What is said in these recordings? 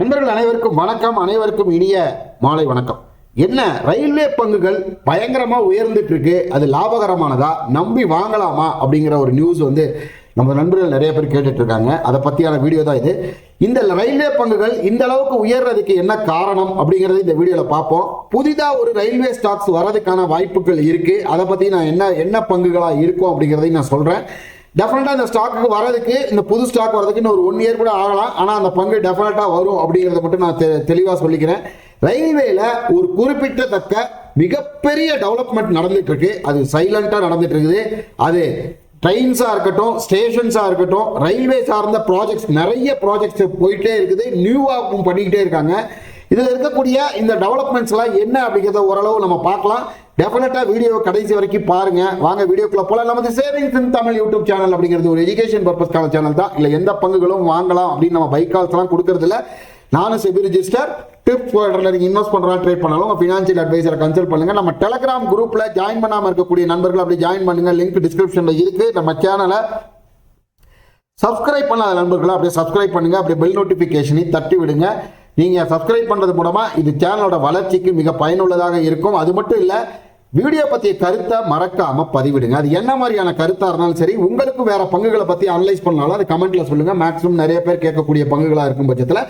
நண்பர்கள் அனைவருக்கும் வணக்கம். அனைவருக்கும் இனிய மாலை வணக்கம். என்ன ரயில்வே பங்குகள் பயங்கரமா உயர்ந்துட்டு இருக்கு அது லாபகரமானதா? நம்பி வாங்கலாமா? அப்படிங்கிற ஒரு நியூஸ் வந்து நம்ம நண்பர்கள் நிறைய பேர் கேட்டுட்டு இருக்காங்க அதை பத்தியான வீடியோ தான் இது. இந்த ரயில்வே பங்குகள் இந்த அளவுக்கு உயர்றதுக்கு என்ன காரணம் அப்படிங்கறத இந்த வீடியோல பார்ப்போம். புதிதா ஒரு ரயில்வே ஸ்டாக்ஸ் வர்றதுக்கான வாய்ப்புகள் இருக்கு. அதை பத்தி நான் என்ன என்ன பங்குகளா இருக்கும் அப்படிங்கிறதையும் நான் சொல்றேன். டெஃபினட்டாக இந்த ஸ்டாக்கு வரதுக்கு இந்த புது ஸ்டாக் வரதுக்கு இன்னும் ஒரு ஒன் இயர் கூட ஆகலாம். ஆனால் அந்த பங்கு டெஃபினட்டாக வரும் அப்படிங்கிறத மட்டும் நான் தெ- தெளிவாக சொல்லிக்கிறேன். ரயில்வேல ஒரு குறிப்பிட்டத்தக்க மிகப்பெரிய டெவலப்மெண்ட் நடந்துட்டு இருக்கு அது சைலண்டாக நடந்துட்டு இருக்குது அது ட்ரெயின்ஸாக இருக்கட்டும் ஸ்டேஷன்ஸாக இருக்கட்டும் ரயில்வே சார்ந்த ப்ராஜெக்ட்ஸ் நிறைய ப்ராஜெக்ட்ஸ் போயிட்டே இருக்குது. நியூவாகவும் பண்ணிக்கிட்டே இருக்காங்க. இதில் இருக்கக்கூடிய இந்த டெவலப்மெண்ட்ஸ்லாம் என்ன அப்படிங்கிறத ஓரளவு நம்ம பார்க்கலாம். டெஃபினட்டாக வீடியோ கடைசி வரைக்கும் பாருங்க. வாங்க வீடியோக்குள்ள போகலாம் நமது savings in Tamil YouTube channel அப்படிங்கிறது ஒரு எஜுகேஷன் பர்பஸ்க்கான சேனல் தான். இல்லை எந்த பங்குகளும் வாங்கலாம் அப்படின்னு நம்ம பைக் கால்ஸ்லாம் கொடுக்கறதில்ல நானும் செபி ரிஜிஸ்டர் டிப்ஸ் போடுறதுல நீங்கள் இன்வெஸ்ட் பண்ணுறோம் ட்ரேட் பண்ணாலும் உங்கள் ஃபினான்ஷியல் அட்வைசரை கன்சல்ட் பண்ணுங்கள் நம்ம டெலகிராம் குரூப்பில் ஜாயின் பண்ணாமல் இருக்கக்கூடிய நண்பர்கள் அப்படி ஜாயின் பண்ணுங்கள் லிங்க் டிஸ்கிரிப்ஷனில் இருக்குது நம்ம சேனலை சப்ஸ்கிரைப் பண்ணாத நண்பர்களை அப்படியே சப்ஸ்கிரைப் பண்ணுங்கள் அப்படியே பெல் நோட்டிஃபிகேஷனையும் தட்டி விடுங்க. நீங்கள் சப்ஸ்கிரைப் பண்ணுறது மூலமாக இது சேனலோட வளர்ச்சிக்கு மிக பயனுள்ளதாக இருக்கும். அது மட்டும் இல்லை வீடியோ பற்றிய கருத்தை மறக்காமல் பதிவிடுங்க. அது என்ன மாதிரியான கருத்தாக இருந்தாலும் சரி உங்களுக்கு வேறு பங்குகளை பற்றி அனலைஸ் பண்ணாலும் அது கமெண்ட்டில் சொல்லுங்கள் மேக்ஸிமம் நிறைய பேர் கேட்கக்கூடிய பங்குகளாக இருக்கும் பட்சத்தில்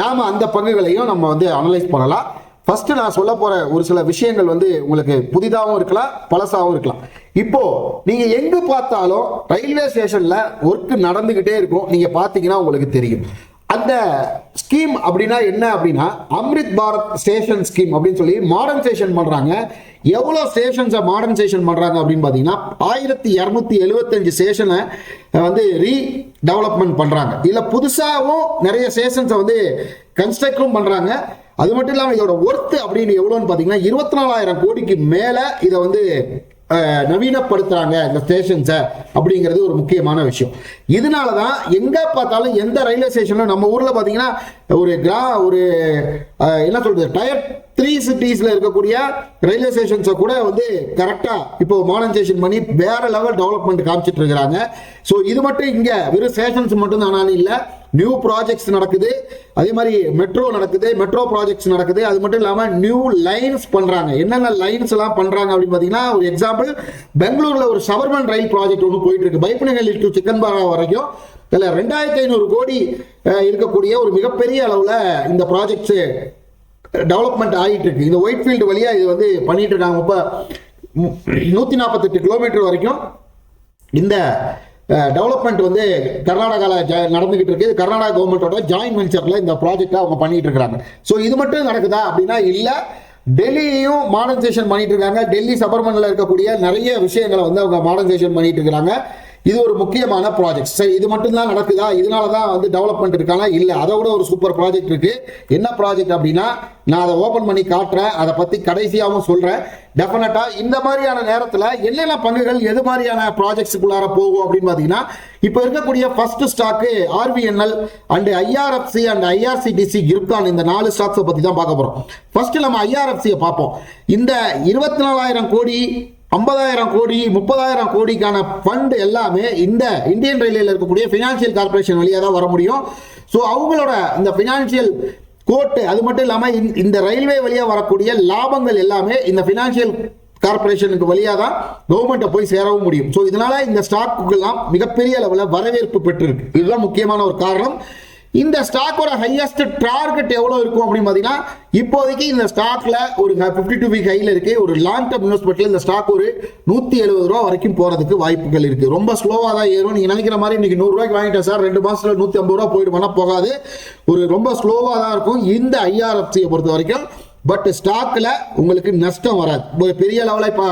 நாம் அந்த பங்குகளையும் நம்ம வந்து அனலைஸ் பண்ணலாம். ஃபஸ்ட்டு நான் சொல்ல போகிற ஒரு சில விஷயங்கள் வந்து உங்களுக்கு புதிதாகவும் இருக்கலாம் பழசாகவும் இருக்கலாம். இப்போ நீங்கள் எங்கே பார்த்தாலும் ரயில்வே ஸ்டேஷனில் ஒர்க்கு நடந்துக்கிட்டே இருக்கும். நீங்கள் பார்த்தீங்கன்னா உங்களுக்கு தெரியும். அந்த ஸ்கீம் அப்படின்னா என்ன அப்படின்னா அம்ரித் பாரத் ஸ்டேஷன் ஸ்கீம் அப்படின்னு சொல்லி மாடர்னைசேஷன் பண்ணுறாங்க எவ்வளோ ஸ்டேஷன்ஸை மாடர்னைசேஷன் பண்ணுறாங்க அப்படின்னு பார்த்தீங்கன்னா ஆயிரத்தி இரநூத்தி எழுபத்தஞ்சு ஸ்டேஷனை வந்து ரீ டெவலப்மெண்ட் பண்ணுறாங்க இதில் புதுசாகவும் நிறைய ஸ்டேஷன்ஸை வந்து கன்ஸ்ட்ரக்டும் பண்ணுறாங்க அது மட்டும் இல்லாமல் இதோட ஒர்த்து அப்படின்னு எவ்வளோன்னு பார்த்தீங்கன்னா இருபத்தி நாலாயிரம் கோடிக்கு மேலே இதை வந்து நவீனப்படுத்துகிறாங்க நவீனப்படுத்துறாங்க இந்த ஸ்டேஷன்ஸை அப்படிங்கிறது ஒரு முக்கியமான விஷயம். இதனால தான் எங்கே பார்த்தாலும் எந்த ரயில்வே ஸ்டேஷனும் நம்ம ஊரில் பார்த்தீங்கன்னா ஒரு கிரா ஒரு என்ன சொல்கிறது டயர் த்ரீ சிட்டிஸில் இருக்கக்கூடிய ரயில்வே ஸ்டேஷன்ஸை கூட வந்து கரெக்டாக இப்போ மாடர்னைசேஷன் பண்ணி வேற லெவல் டெவலப்மெண்ட் காமிச்சிட்டு இருக்கிறாங்க. ஸோ இது மட்டும் இங்கே வெறும் ஸ்டேஷன்ஸ் மட்டும் தானாலும் இல்லை நியூ ப்ராஜெக்ட்ஸ் நடக்குது. அதே மாதிரி மெட்ரோ நடக்குது மெட்ரோ ப்ராஜெக்ட்ஸ் நடக்குது. அது மட்டும் இல்லாமல் நியூ லைன்ஸ் பண்ணுறாங்க என்னென்ன லைன்ஸ் எல்லாம் பண்ணுறாங்க அப்படின்னு பார்த்தீங்கன்னா ஒரு எக்ஸாம்பிள் பெங்களூரில் ஒரு சவர்மன் ரயில் ப்ராஜெக்ட் ஒன்று போயிட்டு இருக்கு. பைப்பனஹள்ளி டு சிக்கன்பாரா வரைக்கும். இதில் ரெண்டாயிரத்தி ஐநூறு கோடி இருக்கக்கூடிய ஒரு மிகப்பெரிய அளவில் இந்த ப்ராஜெக்ட்ஸு டெவலப்மெண்ட் ஆகிட்டு இருக்கு. இந்த ஒயிட் ஃபீல்டு வழியாக இது வந்து பண்ணிட்டு இருக்காங்க. இப்போ நூற்றி நாற்பத்தெட்டு கிலோமீட்டர் வரைக்கும் இந்த டெவலப்மெண்ட் வந்து கர்நாடகாவில் நடந்துகிட்டு இருக்கு. இது கர்நாடகா கவர்மெண்ட்டோட ஜாயின்ட் வெஞ்சரில் இந்த ப்ராஜெக்டை அவங்க பண்ணிட்டு இருக்காங்க. ஸோ இது மட்டும் நடக்குதா அப்படின்னா இல்லை. டெல்லியையும் மாடர்னைசேஷன் பண்ணிட்டு இருக்காங்க. டெல்லி சபர்மனில் இருக்கக்கூடிய நிறைய விஷயங்களை வந்து அவங்க மாடர்னைசேஷன் பண்ணிட்டு இருக்கிறாங்க இது ஒரு முக்கியமான ப்ராஜெக்ட் சரி இது மட்டும்தான் நடக்குதா? இதனால தான் வந்து டெவலப்மெண்ட் இருக்காங்க இல்லை அதை விட ஒரு சூப்பர் ப்ராஜெக்ட் இருக்கு. என்ன ப்ராஜெக்ட் அப்படின்னா நான் அதை ஓப்பன் பண்ணி காட்டுறேன். அதை பற்றி கடைசியாகவும் சொல்கிறேன் டெஃபினட்டாக இந்த மாதிரியான நேரத்தில் என்னென்ன பங்குகள் எது மாதிரியான ப்ராஜெக்ட்ஸுக்குள்ளார போகும் அப்படின்னு பார்த்தீங்கன்னா இப்போ இருக்கக்கூடிய first stock RVNL and IRFC and IRCTC இருக்கான் இந்த நாலு ஸ்டாக்ஸை பற்றி தான் பார்க்க போகிறோம் ஃபர்ஸ்ட் நம்ம ஐஆர்எஃப்சியை பார்ப்போம். இந்த இருபத்தி நாலாயிரம் கோடி ஐம்பதாயிரம் கோடி முப்பதாயிரம் கோடிக்கான ஃபண்ட் எல்லாமே இந்த இந்தியன் ரயில்வேல இருக்கக்கூடிய ஃபினான்ஷியல் கார்பரேஷன் வழியாக தான் வர முடியும். ஸோ அவங்களோட இந்த ஃபினான்ஷியல் கோர்ட்டு அது மட்டும் இல்லாமல் இந்த ரயில்வே வழியாக வரக்கூடிய லாபங்கள் எல்லாமே இந்த ஃபினான்ஷியல் கார்பரேஷனுக்கு வழியாக தான் கவர்மெண்ட்டை போய் சேரவும் முடியும். ஸோ இதனால இந்த ஸ்டாக்குக்கெல்லாம் மிகப்பெரிய அளவில் வரவேற்பு பெற்றிருக்கு. இதுதான் முக்கியமான ஒரு காரணம். இந்த ஸ்டாக்கோட ஹையஸ்ட் டார்கெட் எவ்வளோ இருக்கும் அப்படின்னு பார்த்தீங்கன்னா இப்போதைக்கு இந்த ஸ்டாக்ல ஒரு ஃபிஃப்டி டூ வீக் ஹையில் இருக்கு. ஒரு லாங் டர்ம் இன்வெஸ்ட்மெண்ட்ல இந்த ஸ்டாக் ஒரு நூற்றி எழுபது ரூபா வரைக்கும் போறதுக்கு வாய்ப்புகள் இருக்கு. ரொம்ப ஸ்லோவாக தான் ஏறும். நீங்கள் நினைக்கிற மாதிரி இன்னைக்கு நூறுரூவாய்க்கு வாங்கிட்டேன் சார். ரெண்டு மாசத்துல நூற்றி ஐம்பது ரூபா போயிடுமானா போகாது. ஒரு ரொம்ப ஸ்லோவாக தான் இருக்கும். இந்த ஐஆர்எஃப்சியை பொறுத்த வரைக்கும் பட் ஸ்டாக்கில் உங்களுக்கு நஷ்டம் வராது. பெரிய லெவலில் இப்போ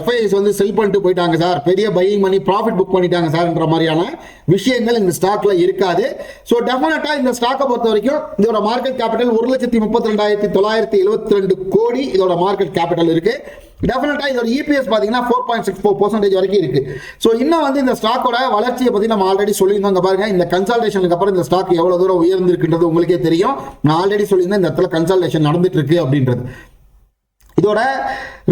எஃப்ஐஎஸ் வந்து செல் பண்ணிட்டு போயிட்டாங்க சார் பெரிய பையிங் பண்ணி ப்ராஃபிட் புக் பண்ணிட்டாங்க சார்ன்ற மாதிரியான விஷயங்கள் இந்த ஸ்டாக்ல இருக்காது. ஸோ டெஃபினட்டாக இந்த ஸ்டாக்கை பொறுத்த வரைக்கும் இதோட மார்க்கெட் கேபிட்டல் ஒரு லட்சத்தி முப்பத்தி ரெண்டாயிரத்தி தொள்ளாயிரத்தி எழுபத்தி ரெண்டு கோடி இதோட மார்க்கெட் கேபிட்டல் இருக்குது டெஃபினட்டாக இதோட இபிஎஸ் பார்த்தீங்கன்னா four point six four percentage வரைக்கும் இருக்கு. ஸோ இன்னும் வந்து இந்த ஸ்டாக்கோட வளர்ச்சியை பற்றி நம்ம ஆல்ரெடி சொல்லியிருந்தோம். இங்க பாருங்க இந்த கன்சல்டேஷனுக்கு அப்புறம் இந்த ஸ்டாக் எவ்வளோ தூரம் உயர்ந்திருக்குன்றது உங்களுக்கே தெரியும். நான் ஆல்ரெடி சொல்லியிருந்தேன் இந்த இடத்துல கன்சல்டேஷன் நடந்துட்டு இருக்கு அப்படின்றது. இதோட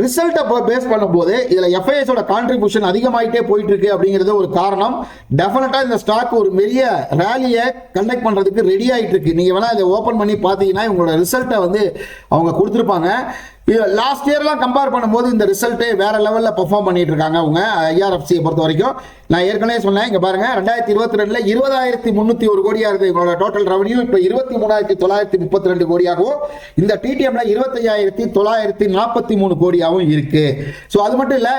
ரிசல்ட்டை பேஸ் பண்ணும்போது இதில் எஃப்ஐஎஸோட கான்ட்ரிபியூஷன் அதிகமாகிட்டே போயிட்டு இருக்கு அப்படிங்கிறது ஒரு காரணம். டெஃபினட்டாக இந்த ஸ்டாக் ஒரு பெரிய ரேலியை கண்டக்ட் பண்ணுறதுக்கு ரெடி ஆகிட்டு இருக்கு நீங்கள் வேணால் இதை ஓப்பன் பண்ணி பார்த்தீங்கன்னா உங்களோட ரிசல்ட்டை வந்து அவங்க கொடுத்துருப்பாங்க. லாஸ்ட் இயர்லாம் கம்பேர் பண்ணும்போது இந்த ரிசல்ட்டே வேற லெவலில் பெர்ஃபார்ம் பண்ணிட்டு இருக்காங்க அவங்க ஐஆர்எஃப்சியை பொறுத்த வரைக்கும். நான் ஏற்கனவே சொன்னேன் இங்கே பாருங்க ரெண்டாயிரத்தி இருபத்தி ரெண்டுல இருபதாயிரத்தி முந்நூற்றி ஒரு கோடியாக இருந்தது இவங்களோட டோட்டல் ரெவன்யூ இப்போ இருபத்தி மூணாயிரத்தி தொள்ளாயிரத்தி முப்பத்தி ரெண்டு கோடியாகவும் இந்த டிடிஎம்ல இருபத்தையாயிரத்தி தொள்ளாயிரத்தி நாற்பத்தி மூணு கோடியாகவும் இருக்கு. ஸோ அது மட்டும் இல்லை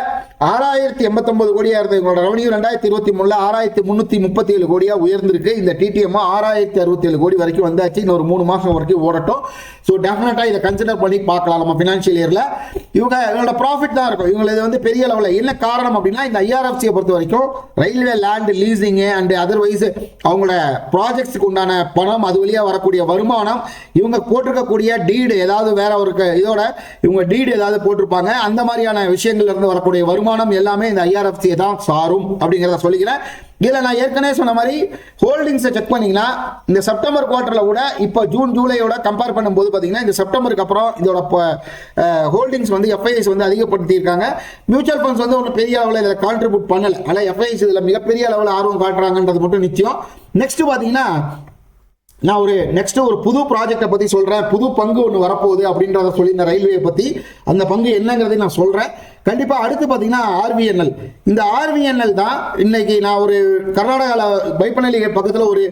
ஆறாயிரத்தி எண்பத்தொன்பது கோடியாக இருந்தது இவங்களோட ரெவன்யூ ரெண்டாயிரத்தி இருபத்தி மூணுல ஆறாயிரத்தி முந்நூற்றி முப்பத்தி ஏழு கோடியாக உயர்ந்திருக்கு. இந்த டிடிஎம் ஆறாயிரத்தி அறுபத்தி ஏழு கோடி வரைக்கும் வந்தாச்சு. இன்னொரு மூணு மாதம் வரைக்கும் ஓடட்டும். ஸோ டெஃபினட்டாக இதை கன்சிடர் பண்ணி பார்க்கலாம். நம்ம ஃபினான்ஷியல் இயரில் இவங்க இவங்களோட ப்ராஃபிட் தான் இருக்கும். இவங்களை இது வந்து பெரிய லெவலில் என்ன காரணம் அப்படின்னா இந்த ஐஆர்எஃப்சியை பொறுத்த வரைக்கும் railway land leasing and otherwise அவங்களோட ப்ராஜெக்ட்ஸுக்கு உண்டான பணம் அது வழியாக வரக்கூடிய வருமானம் இவங்க போட்டிருக்கக்கூடிய டீடு ஏதாவது வேற ஒரு இதோட இவங்க டீடு ஏதாவது போட்டிருப்பாங்க அந்த மாதிரியான விஷயங்கள்ல இருந்து வரக்கூடிய வருமானம் எல்லாமே இந்த ஐஆர்எஃப்சியை தான் சாரும் அப்படிங்கிறத சொல்லிக்கிறேன். இதில் நான் ஏற்கனவே சொன்ன மாதிரி ஹோல்டிங்ஸை செக் பண்ணிங்கன்னா இந்த செப்டம்பர் குவார்ட்டரில் கூட இப்போ ஜூன் ஜூலையோட கம்பேர் பண்ணும்போது பார்த்தீங்கன்னா இந்த செப்டம்பருக்கு அப்புறம் இதோட ஹோல்டிங்ஸ் வந்து எஃப்ஐஎஸ் வந்து அதிகப்படுத்தியிருக்காங்க. மியூச்சுவல் ஃபண்ட்ஸ் வந்து ஒன்றும் பெரிய அளவில் இதில் கான்ட்ரிபியூட் பண்ணலை. ஆனால் எஃப்ஐஎஸ் இதில் மிகப்பெரிய அளவில் ஆர்வம் காட்டுறாங்கன்றது மட்டும் நிச்சயம். நெக்ஸ்ட் பார்த்தீங்கன்னா நான் ஒரு நெக்ஸ்ட் ஒரு புது ப்ராஜெக்டை பற்றி சொல்கிறேன் புது பங்கு ஒன்று வரப்போகுது அப்படின்றத சொல்லி இந்த ரயில்வே பற்றி அந்த பங்கு என்னங்கிறதையும் நான் சொல்கிறேன் கண்டிப்பாக அடுத்து பார்த்தீங்கன்னா ஆர்விஎன்எல். இந்த ஆர்விஎன்எல் தான் இன்னைக்கு நான் ஒரு கர்நாடகாவில் பைப்பனலி பக்கத்தில் ஒரு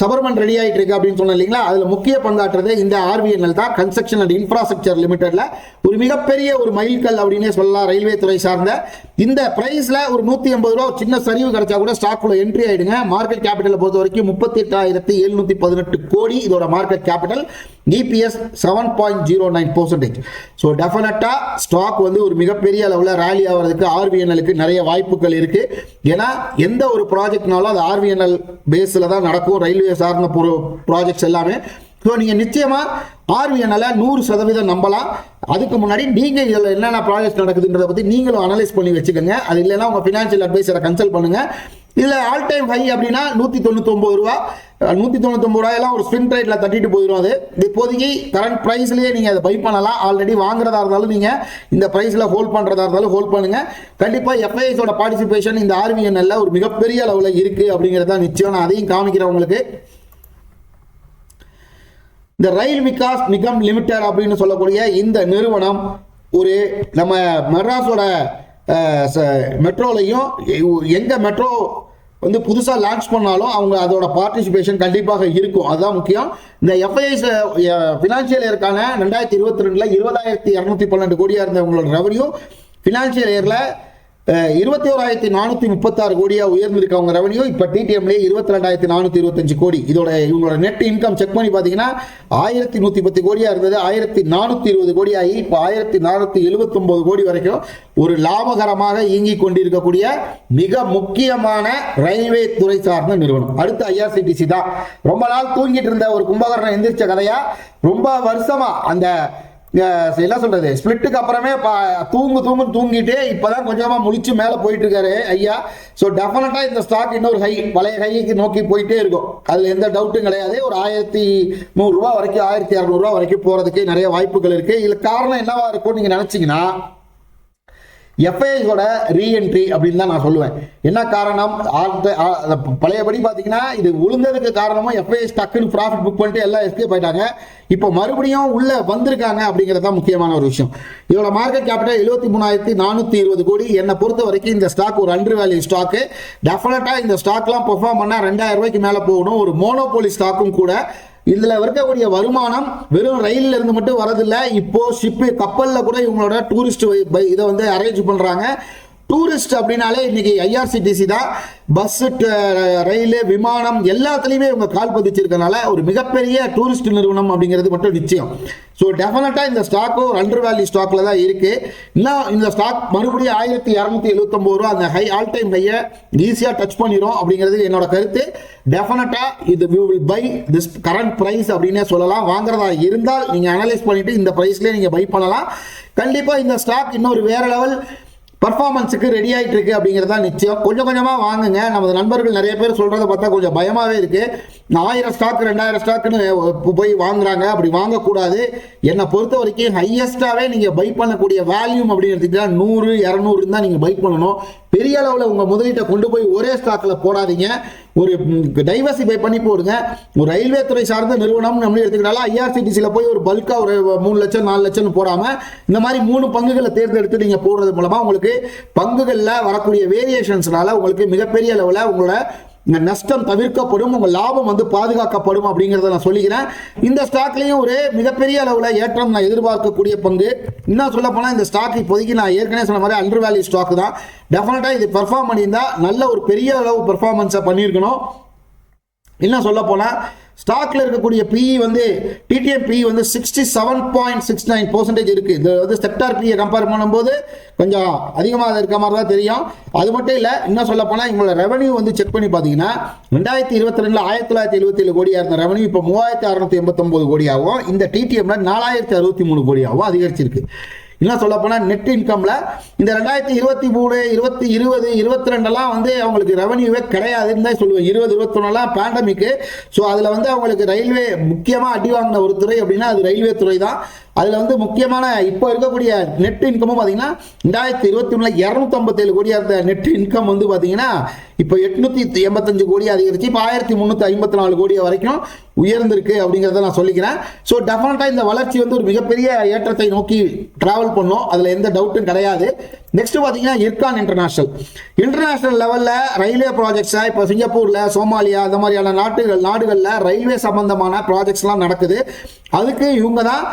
சபர்மன் ரெடி ஆகிட்டு இருக்கு அப்படின்னு சொன்னேன் இல்லைங்களா? அதில் முக்கிய பங்காற்றுறது இந்த ஆர்விஎன்எல் தான். கன்ஸ்ட்ரக்ஷன் அண்ட் இன்ஃப்ராஸ்ட்ரக்சர் லிமிடெட்ல ஒரு மிகப்பெரிய ஒரு மைல்கல் அப்படின்னே சொல்லலாம் ரயில்வே துறை சார்ந்த. இந்த பிரைஸ்ல ஒரு நூற்றி ஐம்பது ரூபா ஒரு சின்ன சரிவு கிடைச்சா கூட ஸ்டாக்குள்ளே என்ட்ரி ஆயிடுங்க. மார்க்கெட் கேபிட்டலை பொறுத்த வரைக்கும் முப்பத்தி எட்டாயிரத்தி எழுநூத்தி பதினெட்டு கோடி இதோட market capital EPS seven point zero nine percentage so டெஃபினட்டாக ஸ்டாக் வந்து ஒரு மிகப்பெரிய அளவில் ரேலி ஆகிறதுக்கு ஆர்விஎன்எலுக்கு நிறைய வாய்ப்புகள் இருக்கு. ஏன்னா எந்த ஒரு ப்ராஜெக்ட்னாலும் அது ஆர்விஎன்எல் பேஸில் தான் நடக்கும். ரயில்வே சார்ந்த ப்ராஜெக்ட்ஸ் எல்லாமே ஸோ நீங்கள் நிச்சயமாக ஆர்விஎன்எல் நூறு சதவீதம் நம்பலாம். அதுக்கு முன்னாடி நீங்கள் இதில் என்னென்ன ப்ராஜெக்ட் நடக்குதுன்றதை பற்றி நீங்களும் அனலைஸ் பண்ணி வச்சுக்கோங்க. அது இல்லைன்னா உங்கள் ஃபினான்ஷியல் அட்வைஸரை கன்சல்ட் பண்ணுங்கள் இதில் ஆல் டைம் ஹை அப்படின்னா நூற்றி தொண்ணூத்தொம்பது ரூபா. நூற்றி தொண்ணூத்தொம்பது ரூபாயெல்லாம் ஒரு ஸ்பின் ரேட்டில் தட்டிட்டு போயிடும் அது. இப்போதைக்கு கரண்ட் ப்ரைஸ்லேயே நீங்கள் அதை பை பண்ணலாம். ஆல்ரெடி வாங்குறதா இருந்தாலும் நீங்கள் இந்த ப்ரைஸில் ஹோல்ட் பண்ணுறதா இருந்தாலும் ஹோல்ட் பண்ணுங்கள் கண்டிப்பாக எஃப்ஐஎஸோட பார்ட்டிசிபேஷன் இந்த ஆர்விஎன்எல்ல ஒரு மிகப்பெரிய அளவில் இருக்குது அப்படிங்கிறது தான் நிச்சயம். நான் அதையும் காமிக்கிறேன் உங்களுக்கு. இந்த ரயில் விகாஸ் நிகம் லிமிடெட் அப்படின்னு சொல்லக்கூடிய இந்த நிறுவனம் ஒரு நம்ம மெட்ராஸோட மெட்ரோலையும் எங்கே மெட்ரோ வந்து புதுசாக லான்ச் பண்ணாலும் அவங்க அதோட பார்ட்டிசிபேஷன் கண்டிப்பாக இருக்கும். அதுதான் முக்கியம். இந்த எஃப்ஐஎஸ் ஃபினான்ஷியல் இயருக்கான ரெண்டாயிரத்தி இருபத்தி ரெண்டில் இருபதாயிரத்தி இரநூத்தி பன்னெண்டு கோடியாக இருந்தவங்களோட ரெவன்யூ ஃபினான்ஷியல் இயரில் இருபத்தி ஓராயிரத்தி நானூற்றி முப்பத்தாறு கோடியாக உயர்ந்திருக்கு அவங்க ரெவன்யூ இப்போ டிடிஎம்லேயே இருபத்தி ரெண்டாயிரத்தி நானூற்றி இருபத்தஞ்சு கோடி. இதோட இவங்களோட நெட் இன்கம் செக் பண்ணி பார்த்தீங்கன்னா ஆயிரத்தி நூற்றி பத்து கோடியாக இருந்தது. ஆயிரத்தி நானூற்றி இருபது கோடி ஆகி இப்போ ஆயிரத்தி நானூற்றி எழுபத்தொம்போது கோடி வரைக்கும் ஒரு லாபகரமாக இயங்கி கொண்டிருக்கக்கூடிய மிக முக்கியமான ரயில்வே துறை சார்ந்த நிறுவனம். அடுத்து ஐஆர்சிடிசி தான். ரொம்ப நாள் தூங்கிட்டு இருந்த ஒரு கும்பகரணம் எந்திரிச்ச கதையா ரொம்ப வருஷமா அந்த என்ன சொல்றது? ஸ்பிளிட்டுக்கு அப்புறமே பா- தூங்கு தூங்கு தூங்கிட்டு இப்பதான் கொஞ்சமா முடிச்சு மேல போயிட்டு இருக்காரு ஐயா ஸோ டெஃபினட்டா இந்த ஸ்டாக் இன்னொரு ஹை பழைய ஹைக்கு நோக்கி போயிட்டே இருக்கும். அதுல எந்த டவுட்டும் கிடையாது. ஒரு ஆயிரத்தி நூறுரூவா வரைக்கும் ஆயிரத்தி இரநூறுவா வரைக்கும் போறதுக்கு நிறைய வாய்ப்புகள் இருக்கு. இதுல காரணம் என்னவா இருக்கும் நீங்க நினைச்சீங்கன்னா எஃப்ஐஎஸோட ரீஎன்ட்ரி அப்படின்னு தான் நான் சொல்லுவேன். என்ன காரணம்? ஆல்ட- பழையபடி பார்த்தீங்கன்னா இது உளுந்ததுக்கு காரணமும் எஃப்ஐஎஸ் டக்குன்னு ப்ராஃபிட் புக் பண்ணிட்டு எல்லாம் எஸ்கேப் போயிட்டாங்க இப்போ மறுபடியும் உள்ளே வந்திருக்காங்க அப்படிங்கிறது தான் முக்கியமான ஒரு விஷயம். இதோட மார்க்கெட் கேபிட்டல் எழுபத்தி மூணாயிரத்தி நானூற்றி இருபது கோடி. என்னை பொறுத்த வரைக்கும் இந்த ஸ்டாக் ஒரு அண்டர் வேல்யூ ஸ்டாக்கு டெஃபினட்டாக இந்த ஸ்டாக்லாம் பெர்ஃபார்ம் பண்ணால் ரெண்டாயிரம் ரூபாய்க்கு மேலே போகணும். ஒரு மோனோபோலி ஸ்டாக்கும் கூட இதுல இருக்கக்கூடிய வருமானம் வெறும் ரயில்ல இருந்து மட்டும் வரதில்லை. இப்போ ஷிப்பு கப்பல்ல கூட இவங்களோட டூரிஸ்ட் இதை வந்து அரேஞ்ச் பண்றாங்க. டூரிஸ்ட் அப்படின்னாலே இன்னைக்கு ஐஆர்சிடிசி தான். பஸ் ரயில் விமானம் எல்லாத்துலேயுமே இவங்க கால் பதிச்சிருக்கனால ஒரு மிகப்பெரிய டூரிஸ்ட் நிறுவனம் அப்படிங்கிறது மட்டும் நிச்சயம். ஸோ டெஃபினட்டாக இந்த ஸ்டாக்கு ஒரு அண்டர் வேல்யூ ஸ்டாக்கில் தான் இருக்கு. இன்னும் இந்த ஸ்டாக் மறுபடியும் ஆயிரத்தி இரநூத்தி எழுபத்தொம்போது ரூபா அந்த ஹை ஆல் டைம் ஹையை ஈஸியாக டச் பண்ணிடும் அப்படிங்கிறது என்னோட கருத்து. டெஃபினட்டாக இது we will buy this current price அப்படின்னே சொல்லலாம். வாங்குறதா இருந்தால் நீங்கள் அனலைஸ் பண்ணிட்டு இந்த ப்ரைஸ்லேயே நீங்கள் பை பண்ணலாம். கண்டிப்பாக இந்த ஸ்டாக் இன்னொரு வேற லெவல் பர்ஃபார்மன்ஸுக்கு ரெடி ஆகிட்டு இருக்கு அப்படிங்கிறது தான் நிச்சயம். கொஞ்சம் கொஞ்சமாக வாங்குங்க. நமது நண்பர்கள் நிறைய பேர் சொல்கிறத பார்த்தா கொஞ்சம் பயமாகவே இருக்குது ஆயிரம் ஸ்டாக் ரெண்டாயிரம் ஸ்டாக்குன்னு போய் வாங்குறாங்க. அப்படி வாங்கக்கூடாது. என்னை பொறுத்த வரைக்கும் ஹையஸ்ட்டாகவே நீங்கள் பை பண்ணக்கூடிய வேல்யூம் அப்படின்னு எடுத்துக்கிட்டா நூறு இரநூறு தான் நீங்கள் பை பண்ணணும். பெரிய அளவில் உங்கள் முதலீட்டை கொண்டு போய் ஒரே ஸ்டாக்கில் போடாதீங்க. ஒரு டைவர்சிஃபை பண்ணி போடுங்க. ஒரு ரயில்வே துறை சார்ந்த நிறுவனம் நம்மளும் எடுத்துக்கிட்டாலும் ஐஆர்சிடிசியில் போய் ஒரு பல்காக ஒரு மூணு லட்சம் நாலு லட்சம்னு போடாமல் இந்த மாதிரி மூணு பங்குகளை தேர்ந்தெடுத்து நீங்கள் போடுறது மூலமாக உங்களுக்கு பங்குகளில் வரக்கூடிய வேரியேஷன்ஸ்னால உங்களுக்கு மிகப்பெரிய அளவில் உங்களோட இந்த நஷ்டம் தவிர்க்கப்படும் உங்கள் லாபம் வந்து பாதுகாக்கப்படும் அப்படிங்கிறத நான் சொல்லிக்கிறேன். இந்த ஸ்டாக்லேயும் ஒரு மிகப்பெரிய அளவில் ஏற்றம் நான் எதிர்பார்க்கக்கூடிய பங்கு. இன்னும் சொல்ல போனால் இந்த ஸ்டாக் இப்போதைக்கு நான் ஏற்கனவே சொன்ன மாதிரி அண்டர் வேல்யூ ஸ்டாக் தான் டெஃபினட்டாக இது பெர்ஃபார்ம் பண்ணியிருந்தால் நல்ல ஒரு பெரிய அளவு பெர்ஃபார்மன்ஸை பண்ணியிருக்கணும். இன்னும் சொல்ல போனால் ஸ்டாக்ல இருக்கக்கூடிய பிஇ வந்து டிடிஎம் பிஇ வந்து sixty seven point six nine percentage இருக்கு. இது வந்து செக்டார் பிஇ கம்பேர் பண்ணும்போது கொஞ்சம் அதிகமாக இருக்க மாதிரி தான் தெரியும். அது மட்டும் இல்லை இன்னும் சொல்ல போனால் இவங்களோட ரெவன்யூ வந்து செக் பண்ணி பார்த்தீங்கன்னா ரெண்டாயிரத்தி இருபத்தி ரெண்டுல ஆயிரத்தி தொள்ளாயிரத்தி எழுபத்தி ஏழு கோடியாக இருந்த ரெவன்யூ இப்போ மூவாயிரத்தி அறுநூத்தி எண்பத்தொம்பது கோடியாகவும் இந்த டிடிஎம்ல நாலாயிரத்தி அறுபத்தி மூணு கோடியாகவும் அதிகரிச்சிருக்கு. இன்னும் சொல்ல போனால் நெட் இன்கம்ல இந்த ரெண்டாயிரத்தி இருபத்தி மூணு இருபத்தி இருபது இருபத்தி ரெண்டெல்லாம் வந்து அவங்களுக்கு ரெவன்யூவே கிடையாதுன்னு தான் சொல்லுவேன். இருபது இருபத்தொன்னெல்லாம் பேண்டமிக்கு ஸோ அதில் வந்து அவங்களுக்கு ரயில்வே முக்கியமாக அடி வாங்கின ஒரு துறை அப்படின்னா அது ரயில்வே துறை தான் அதில் வந்து முக்கியமான இப்போ இருக்கக்கூடிய நெட் இன்கமும் பார்த்தீங்கன்னா ரெண்டாயிரத்தி இருபத்தி ஒன்றில் இரநூத்தம்பத்தேழு கோடி அந்த நெட் இன்கம் வந்து பார்த்தீங்கன்னா இப்போ எட்நூற்றி எண்பத்தஞ்சு கோடி அதிகரிச்சு இப்போ ஆயிரத்தி முந்நூற்றி ஐம்பத்தி நாலு கோடி வரைக்கும் உயர்ந்திருக்கு அப்படிங்கிறத நான் சொல்லிக்கிறேன். ஸோ டெஃபினட்டாக இந்த வளர்ச்சி வந்து ஒரு மிகப்பெரிய ஏற்றத்தை நோக்கி ட்ராவல் பண்ணோம். அதில் எந்த டவுட்டும் கிடையாது. நெக்ஸ்ட் பார்த்தீங்கன்னா இர்கான் இன்டர்நேஷனல் இன்டர்நேஷனல் லெவலில் ரயில்வே ப்ராஜெக்ட்ஸை இப்போ சிங்கப்பூரில் சோமாலியா அந்த மாதிரியான நாட்டுகள் நாடுகளில் ரயில்வே சம்பந்தமான ப்ராஜெக்ட்ஸ்லாம் நடக்குது. அதுக்கு இவங்க தான்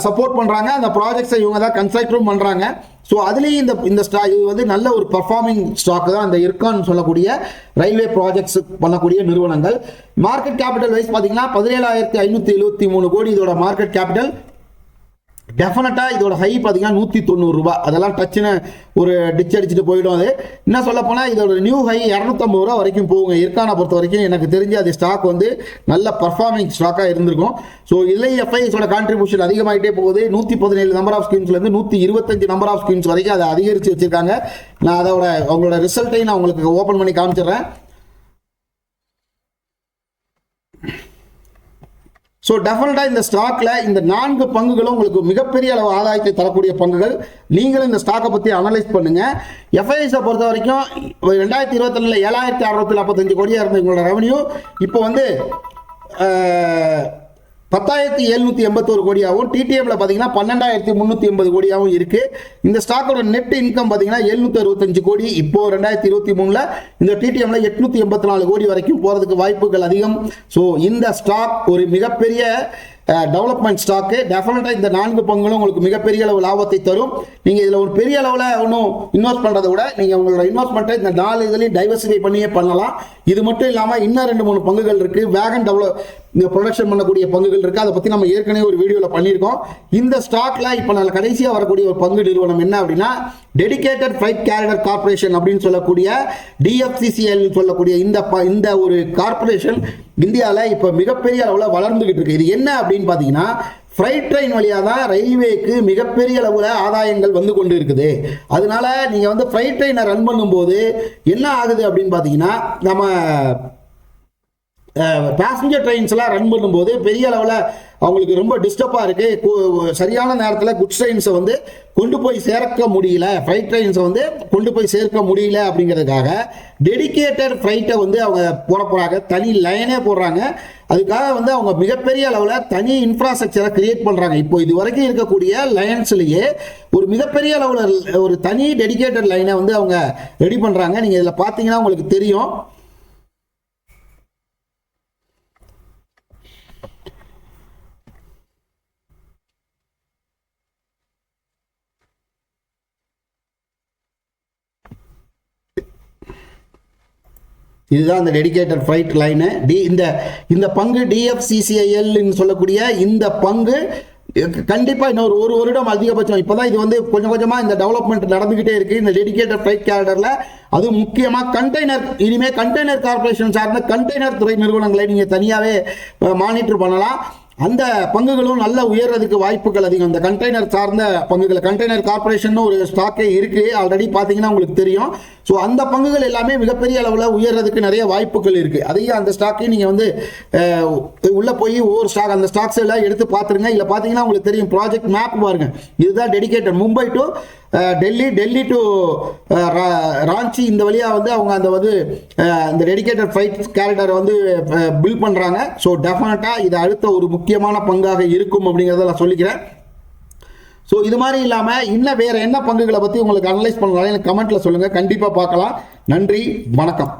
சப்போர்ட் பண்ணுறாங்க அந்த ப்ராஜெக்ட்ஸை இவங்க தான் கன்ஸ்ட்ரக்டும் பண்ணுறாங்க ஸோ அதுலேயும் இந்த இந்த ஸ்டா இது வந்து நல்ல ஒரு பர்ஃபார்மிங் ஸ்டாக் தான் அந்த இருக்கான்னு சொல்லக்கூடிய ரயில்வே ப்ராஜெக்ட்ஸ் பண்ணக்கூடிய நிறுவனங்கள். மார்க்கெட் கேபிட்டல் வைஸ் பார்த்தீங்கன்னா பதினேழாயிரத்தி ஐநூற்றி எழுபத்தி மூணு கோடி இதோட மார்க்கெட் கேபிட்டல் டெஃபினட்டாக இதோட ஹை பார்த்தீங்கன்னா நூற்றி தொண்ணூறுரூபா அதெல்லாம் டச்சுன்னு ஒரு டிச் அடிச்சுட்டு போயிடும் அது. என்ன சொல்ல போனால் இதோட நியூ ஹை இரநூத்தம்பது ரூபா வரைக்கும் போகுங்க. இருக்கான பொறுத்த வரைக்கும் எனக்கு தெரிஞ்சு அது ஸ்டாக் வந்து நல்ல பர்ஃபார்மிங் ஸ்டாக்காக இருந்திருக்கும். ஸோ இல்லை கான்ட்ரிபியூஷன் அதிகமாகிட்டே போகுது. நூற்றி பதினேழு நம்பர் ஆஃப் ஸ்கீம்ஸ்லேருந்து நூற்றி இருபத்தஞ்சு நம்பர் ஆஃப் ஸ்கீம்ஸ் வரைக்கும் அதை அதிகரித்து வச்சிருக்காங்க. நான் அதோட அவங்களோட ரிசல்ட்டையும் நான் உங்களுக்கு ஓப்பன் பண்ணி காமிச்சிடுறேன். ஸோ டெஃபினட்டாக இந்த ஸ்டாக்ல இந்த நான்கு பங்குகளும் உங்களுக்கு மிகப்பெரிய அளவு ஆதாயத்தை தரக்கூடிய பங்குகள். நீங்களும் இந்த ஸ்டாக்கை பற்றி அனலைஸ் பண்ணுங்க. எஃப்ஐஎஸை பொறுத்த வரைக்கும் ரெண்டாயிரத்தி இருபத்தி ரெண்டுல ஏழாயிரத்தி அறுநூத்தி நாற்பத்தஞ்சு கோடியாக இருந்த எங்களோட ரெவன்யூ இப்போ வந்து பத்தாயிரத்தி எழுநூற்றி எண்பத்தோரு கோடியாகவும் டிடிஎம்ல பார்த்தீங்கன்னா பன்னெண்டாயிரத்தி முந்நூற்றி எண்பது கோடியாகவும் இருக்கு. இந்த ஸ்டாக்கோட நெட் இன்கம் பார்த்தீங்கன்னா எழுநூத்தி அறுபத்தஞ்சு கோடி. இப்போ ரெண்டாயிரத்தி இருபத்தி மூணுல இந்த டிடிஎம்ல எட்நூத்தி எண்பத்தி நாலு கோடி வரைக்கும் போறதுக்கு வாய்ப்புகள் அதிகம். ஸோ இந்த ஸ்டாக் ஒரு மிகப்பெரிய டெவலப்மெண்ட் ஸ்டாக்கு டெஃபினட்டாக இந்த நான்கு பங்குகளும் உங்களுக்கு மிகப்பெரிய அளவு லாபத்தை தரும். நீங்கள் இதில் ஒரு பெரிய அளவில் ஒன்றும் இன்வெஸ்ட் பண்ணுறதை விட நீங்கள் உங்களோட இன்வெஸ்ட்மெண்ட்டை இந்த நாலு இதுலையும் டைவர்சிஃபை பண்ணியே பண்ணலாம். இது மட்டும் இல்லாமல் இன்னும் ரெண்டு மூணு பங்குகள் இருக்குது வேகன் டெவலப் இந்த ப்ரொடக்ஷன் பண்ணக்கூடிய பங்குகள் இருக்குது அதை பற்றி நம்ம ஏற்கனவே ஒரு வீடியோவில் பண்ணியிருக்கோம். இந்த ஸ்டாக்ல இப்போ நல்ல கடைசியாக வரக்கூடிய ஒரு பங்கு நிறுவனம் என்ன அப்படின்னா டெடிகேட்டட் ஃப்ரைட் கேரியர் கார்பரேஷன் அப்படின்னு சொல்லக்கூடிய டிஎஃப்சிசிஎல் சொல்லக்கூடிய இந்த ப- இந்த ஒரு கார்பரேஷன் இந்தியாவில் இப்போ மிகப்பெரிய அளவில் வளர்ந்துகிட்டு இருக்கு. இது என்ன அப்படின்னு பார்த்தீங்கன்னா ஃப்ரைட் ட்ரெயின் வழியாக தான் ரயில்வேக்கு மிகப்பெரிய அளவில் ஆதாயங்கள் வந்து கொண்டு இருக்குது. அதனால நீங்கள் வந்து ஃப்ரைட் ட்ரெயினை ரன் பண்ணும்போது என்ன ஆகுது அப்படின்னு பார்த்தீங்கன்னா நம்ம பேசஞ்சர் ட்ரெயின்ஸ்லாம் ரன் பண்ணும்போது பெரிய அளவில் அவங்களுக்கு ரொம்ப டிஸ்டர்பாக இருக்குது சரியான நேரத்தில் குட்ஸ் ட்ரெயின்ஸை வந்து கொண்டு போய் சேர்க்க முடியல. ஃப்ரைட் ட்ரெயின்ஸை வந்து கொண்டு போய் சேர்க்க முடியல அப்படிங்கிறதுக்காக டெடிகேட்டட் ஃப்ரைட்டை வந்து அவங்க போட போகிறாங்க தனி லைனே போடுறாங்க. அதுக்காக வந்து அவங்க மிகப்பெரிய அளவில் தனி இன்ஃப்ராஸ்ட்ரக்சரை கிரியேட் பண்ணுறாங்க இப்போ இது வரைக்கும் இருக்கக்கூடிய லைன்ஸ்லேயே ஒரு மிகப்பெரிய அளவில் ஒரு தனி டெடிகேட்டட் லைனை வந்து அவங்க ரெடி பண்ணுறாங்க நீங்கள் இதில் பார்த்தீங்கன்னா உங்களுக்கு தெரியும். இதுதான் அந்த டெடிகேட்டட் ஃப்ளைட் லைனு டி இந்த இந்த பங்கு டிஎஃப்சிசிஐஎல்னு சொல்லக்கூடிய இந்த பங்கு கண்டிப்பாக இன்னொரு ஒரு வருடம் அதிகபட்சம். இப்போ தான் இது வந்து கொஞ்சம் கொஞ்சமாக இந்த டெவலப்மெண்ட் நடந்துக்கிட்டே இருக்குது இந்த டெடிகேட்டட் ஃப்ளைட் கேரடரில் அது முக்கியமாக கண்டெய்னர் இனிமேல் கண்டெய்னர் கார்பரேஷன் சார்ந்த கண்டெய்னர் துறை நிறுவனங்களை நீங்கள் தனியாகவே மானிட்டர் பண்ணலாம். அந்த பங்குகளும் நல்ல உயர்றதுக்கு வாய்ப்புகள் அதிகம். இந்த கண்டெய்னர் சார்ந்த பங்குகள் கண்டெய்னர் கார்பரேஷன் ஒரு ஸ்டாக்கே இருக்கு. ஆல்ரெடி பார்த்தீங்கன்னா உங்களுக்கு தெரியும். ஸோ அந்த பங்குகள் எல்லாமே மிகப்பெரிய அளவில் உயர்றதுக்கு நிறைய வாய்ப்புகள் இருக்குது அதையும் அந்த ஸ்டாக்கையும் நீங்கள் வந்து உள்ளே போய் ஒவ்வொரு ஸ்டாக் அந்த ஸ்டாக்ஸ் எல்லாம் எடுத்து பார்த்துருங்க இல்லை பார்த்தீங்கன்னா உங்களுக்கு தெரியும் ப்ராஜெக்ட் மேப் பாருங்கள் இதுதான் dedicated Mumbai to Delhi Delhi to Ranchi இந்த வழியாக வந்து அவங்க அந்த வந்து இந்த டெடிக்கேட்டட் ஃப்ளைட் கேரிடரை வந்து பில் பண்ணுறாங்க ஸோ டெஃபினட்டாக இது அடுத்த ஒரு முக்கியமான பங்காக இருக்கும் அப்படிங்கிறத நான் சொல்லிக்கிறேன். ஸோ இது மாதிரி இல்லாமல் இன்னும் வேறு என்ன பங்குகளை பற்றி உங்களுக்கு அனலைஸ் பண்ணலாம் எனக்கு கமெண்ட்டில் சொல்லுங்கள் கண்டிப்பாக பார்க்கலாம். நன்றி. வணக்கம்.